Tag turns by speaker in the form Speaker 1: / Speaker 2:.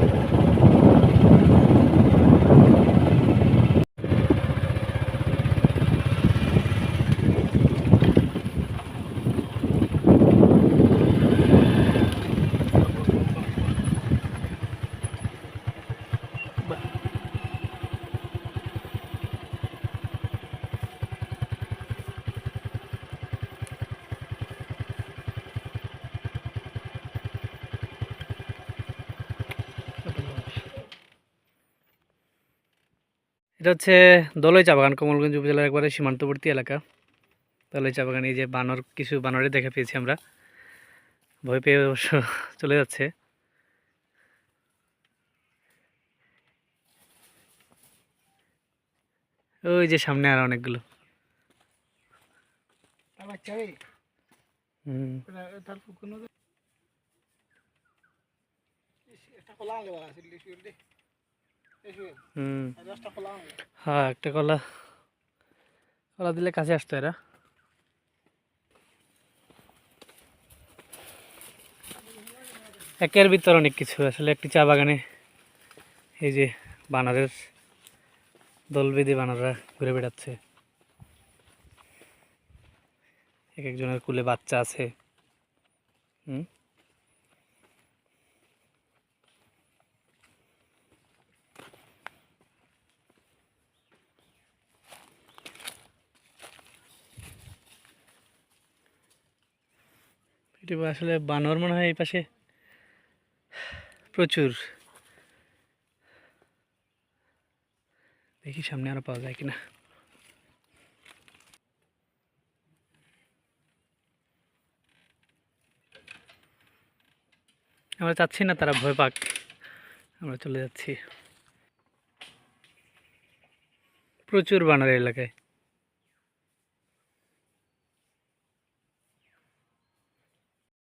Speaker 1: Thank you. এটা হচ্ছে দলই চা বাগান, কমলগঞ্জ উপজেলার একবারে সীমান্তবর্তী এলাকা। দলই চা বাগান, এই যে বানর, কিছু বানরে দেখা পেয়েছি আমরা। ভয় পেয়ে অবশ্য চলে যাচ্ছে। ওই যে সামনে আর অনেকগুলো। হুম। হ্যাঁ একটা কলা। কলা দিলে কাছে আসতো এরা। একের ভিতর অনেক কিছু। আসলে একটি চা বাগানে এই যে বানরের দল বেঁধে বানররা ঘুরে বেড়াচ্ছে। এক একজনের কুলে বাচ্চা আছে। হুম? এটা আসলে বানর মনে হয় এই পাশে। প্রচুর। দেখি সামনে আরও পাওয়া যায় কিনা। আমরা চাচ্ছি না তারা ভয় পাক। আমরা চলে যাচ্ছি। প্রচুর বানর এলাকায়।